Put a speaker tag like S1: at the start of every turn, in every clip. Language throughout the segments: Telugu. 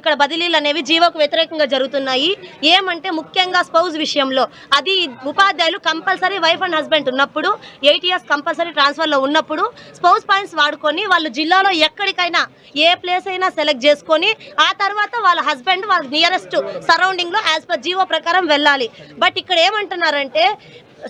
S1: ఇక్కడ బదిలీలు అనేవి జీవోకు వ్యతిరేకంగా జరుగుతున్నాయి. ఏమంటే ముఖ్యంగా స్పౌజ్ విషయంలో అది ఉపాధ్యాయులు కంపల్సరీ వైఫ్ అండ్ హస్బెండ్ ఉన్నప్పుడు ఎయిట్ ఇయర్స్ కంపల్సరీ ట్రాన్స్ఫర్లో ఉన్నప్పుడు స్పౌజ్ పాయింట్స్ వాడుకొని వాళ్ళు జిల్లాలో ఎక్కడికైనా ఏ ప్లేస్ అయినా సెలెక్ట్ చేసుకొని ఆ తర్వాత వాళ్ళ హస్బెండ్ వాళ్ళ నియరెస్ట్ సరౌండింగ్లో యాజ్ పర్ జీవో ప్రకారం వెళ్ళాలి. బట్ ఇక్కడ ఏమంటున్నారంటే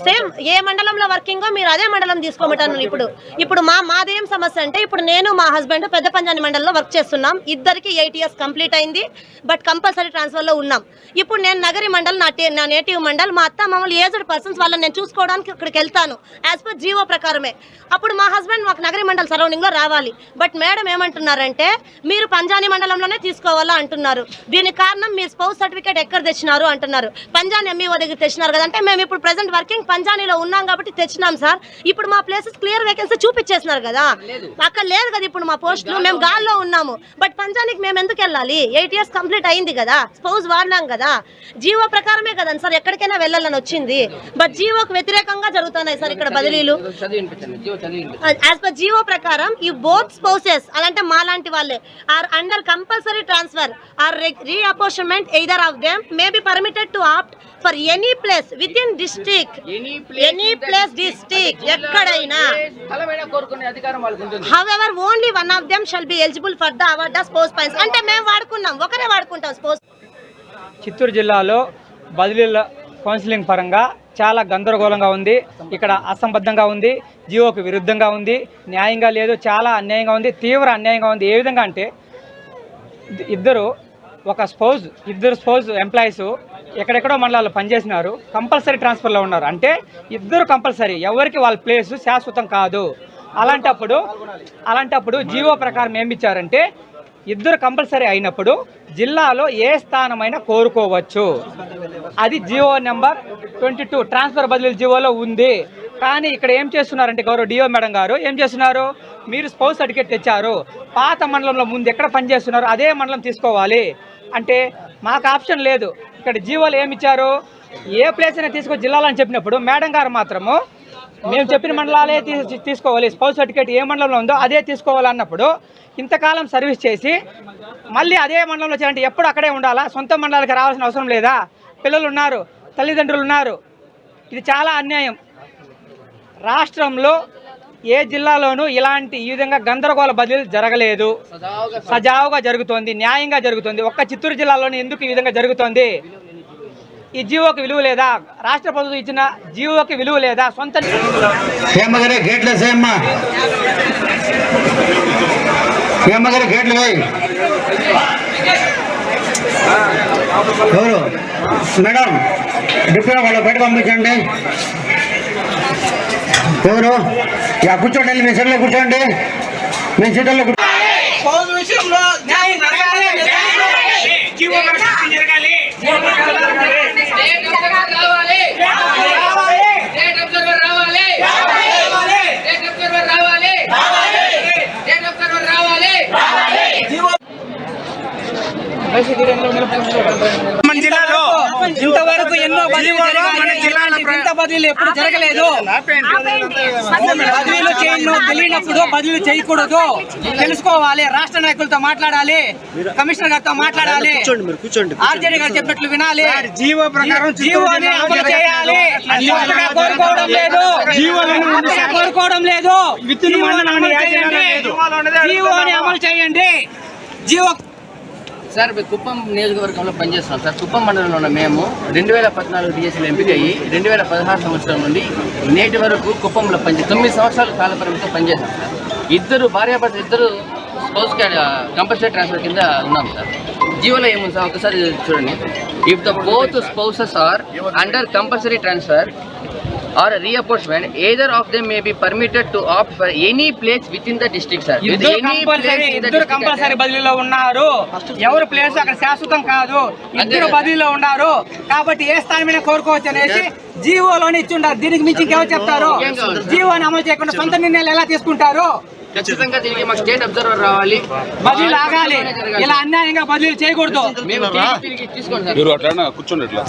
S1: సేమ్ ఏ మండలంలో వర్కింగో మీరు అదే మండలం తీసుకోమంటాను ఇప్పుడు. ఇప్పుడు మా మాదేం సమస్య అంటే ఇప్పుడు నేను మా హస్బెండ్ పెద్ద పంజాని మండలంలో వర్క్ చేస్తున్నాం. ఇద్దరికి ఎయిట్ ఇయర్స్ కంప్లీట్ అయింది బట్ కంపల్సరీ ట్రాన్స్ఫర్లో ఉన్నాం. ఇప్పుడు నేను నగరి మండల్ నా నా నేటివ్ మండల్ మా అత్త మామూలు ఏజ్డ్ పర్సన్స్ వాళ్ళని నేను చూసుకోవడానికి అక్కడికి వెళ్తాను యాజ్ పర్ జీవో ప్రకారమే. అప్పుడు మా హస్బెండ్ మాకు నగరి మండల్ సరౌండింగ్లో రావాలి. బట్ మేడం ఏమంటున్నారంటే మీరు పంజాని మండలంలోనే తీసుకోవాలా అంటున్నారు. దీనికి కారణం మీరు స్పౌస్ సర్టిఫికేట్ ఎక్కడ తెచ్చినారు అంటున్నారు. పంజాని ఎంఈఓ దగ్గర తెచ్చినారు కదంటే మేము ఇప్పుడు ప్రెసెంట్ వర్కింగ్ పంజానీలో ఉన్నాం కాబట్టి తెచ్చినాం సార్. ఇప్పుడు మా ప్లేసెస్ క్లియర్ వేకెన్సీ చూపించేసినారు కదా. అక్కడ లేదు కదా ఇప్పుడు మా పోస్టులు మేము గాల్లో ఉన్నాము. బట్ పంజానికి మేము ఎందుకు వెళ్ళాలి? ఎయిట్ ఇయర్స్ కంప్లీట్ అయింది కదా. స్పౌస్ వాడినాం కదా. జీవో ప్రకారమే కదా సార్. ఎక్కడికైనా వెళ్ళాలని వచ్చింది. బట్ జీవోకు వ్యతిరేకంగా జరుగుతున్నాయి సార్ ఇక్కడ బదిలీలు. యాజ్ పర్ జీవో ప్రకారం ఈ బోత్ స్పౌసెస్ అలాంటి మాలాంటి వాళ్ళే are under compulsory transfer or reapportionment either of them may be permitted to opt for any place within district
S2: any
S1: place district ఎక్కడైనా
S2: స్థలమైన కోరుకునే అధికారం వాళ్ళకు ఉంటుంది.
S1: However only one of them shall be eligible for the award sports points అంటే మేము వాడుకున్నాం ఒకరే వాడుకుంటాం స్పోర్ట్స్
S3: చిత్తూరు జిల్లాలో బదిలీల కౌన్సిలింగ్ పరంగా చాలా గందరగోళంగా ఉంది. ఇక్కడ అసంబద్ధంగా ఉంది జీవోకు విరుద్ధంగా ఉంది న్యాయంగా లేదు చాలా అన్యాయంగా ఉంది తీవ్ర అన్యాయంగా ఉంది. ఏ విధంగా అంటే ఇద్- ఇద్దరు ఒక స్పౌజ్ ఇద్దరు స్పౌజ్ ఎంప్లాయీస్ ఎక్కడెక్కడో మండలాల్లో పనిచేసినారు. కంపల్సరీ ట్రాన్స్ఫర్లో ఉన్నారు. అంటే ఇద్దరు కంపల్సరీ. ఎవరికి వాళ్ళ ప్లేస్ శాశ్వతం కాదు. అలాంటప్పుడు అలాంటప్పుడు జీవో ప్రకారం ఏమి ఇచ్చారంటే ఇద్దరు కంపల్సరీ అయినప్పుడు జిల్లాలో ఏ స్థానమైనా కోరుకోవచ్చు. అది G O number twenty two transfer బదిలీ జియోలో ఉంది. కానీ ఇక్కడ ఏం చేస్తున్నారంటే గౌరవ డిఓ మేడం గారు ఏం చేస్తున్నారు? మీరు స్పౌస్ సర్టిఫికేట్ తెచ్చారు. పాత మండలంలో ముందు ఎక్కడ పనిచేస్తున్నారు? అదే మండలం తీసుకోవాలి. అంటే మాకు ఆప్షన్ లేదు. ఇక్కడ జీవోలు ఏమి ఇచ్చారు ఏ ప్లేస్ అయినా తీసుకో జిల్లాలో అని చెప్పినప్పుడు మేడం గారు మాత్రము మేము చెప్పిన మండలాలే తీసుకోవాలి. స్పౌస్ సర్టిఫికేట్ ఏ మండలంలో ఉందో అదే తీసుకోవాలన్నప్పుడు ఇంతకాలం సర్వీస్ చేసి మళ్ళీ అదే మండలంలో చేయాలంటే ఎప్పుడు అక్కడే ఉండాలా? సొంత మండలానికి రావాల్సిన అవసరం లేదా? పిల్లలు ఉన్నారు తల్లిదండ్రులు ఉన్నారు ఇది చాలా అన్యాయం. రాష్ట్రంలో ఏ జిల్లాలోనూ ఇలాంటి ఈ విధంగా గందరగోళ బదిలీలు జరగలేదు.
S2: సజావుగా
S3: సజావుగా జరుగుతోంది న్యాయంగా జరుగుతుంది. ఒక్క చిత్తూరు జిల్లాలోనే ఎందుకు ఈ విధంగా జరుగుతోంది? ఈ జీవోకి విలువ లేదా? రాష్ట్ర ప్రభుత్వం ఇచ్చిన జీవోకి విలువ లేదా? సొంత
S4: మేడం డిప్యూటీ వాళ్ళు బయట పంపించండి. ఎవరు? ఇక కూర్చోండి మీ సీట్లో కూర్చోండి. మీ సీట్లో
S5: జిల్లాలో
S6: ఇంతవరకు ఎన్నో బదిలీలు ఎప్పుడు జరగలేదు. బదిలీలు చేయను తెలియనప్పుడు బదిలీలు చేయకూడదు. తెలుసుకోవాలి రాష్ట్ర నాయకులతో మాట్లాడాలి కమిషనర్ గారితో మాట్లాడాలి. ఆర్జేడీ గారు చెప్పినట్లు వినాలి.
S5: జీవో ప్రకారం
S6: జీవోని అమలు చేయాలి. కోరుకోవడం లేదు. కోరుకోవడం లేదు. జీవోని అమలు చేయండి. జీవో
S2: సార్ కుప్పం నియోజకవర్గంలో పనిచేస్తున్నాం సార్. కుప్పం మండలంలో ఉన్న మేము రెండు వేల పద్నాలుగు డిఎస్సీలో ఎంపిక అయ్యి రెండు వేల పదహారు సంవత్సరం నుండి నేటి వరకు కుప్పంలో పనిచే తొమ్మిది సంవత్సరాల కాల పరిమితితో పనిచేశాం సార్. ఇద్దరు భార్యాభర్త ఇద్దరు స్పౌస్ కంపల్సరీ ట్రాన్స్ఫర్ కింద ఉన్నాం సార్. జీవోలో ఏముంది సార్? ఒకసారి చూడండి. If the both spouses are under compulsory transfer or reapportionment either of them may be permitted to opt for any place within the district sir
S3: ఇద్దరు కంపల్సరీ ఇద్దరు కంపల్సరీ బదిలీలో ఉన్నారు. ఎవరు ప్లేస్ అక్కడ శాశ్వతం కాదు. ఇద్దరు. బదిలీలో ఉన్నారు. కాబట్టి ఏ స్థానమైనా కోరుకోవచ్చు అనేసి జీవోలోనే ఇచ్చి ఉండారు దీనికి మించి ఇంకెవరు చెప్తారు? జీవోని అమలు చేయకుండా సొంత నిర్ణయాలు ఎలా తీసుకుంటారు?
S2: ఖచ్చితంగా దీనికి మాకు స్టేట్ అబ్జర్వర్ రావాలి.
S3: బదిలీలు ఆగాలి. ఇలా అన్యాయంగా బదిలీలు చేయకూడదు.
S2: మేము తిరిగి తిరిగి తీసుకోండి సార్
S7: మీరు అట్లా కూర్చోండి ఇట్లా.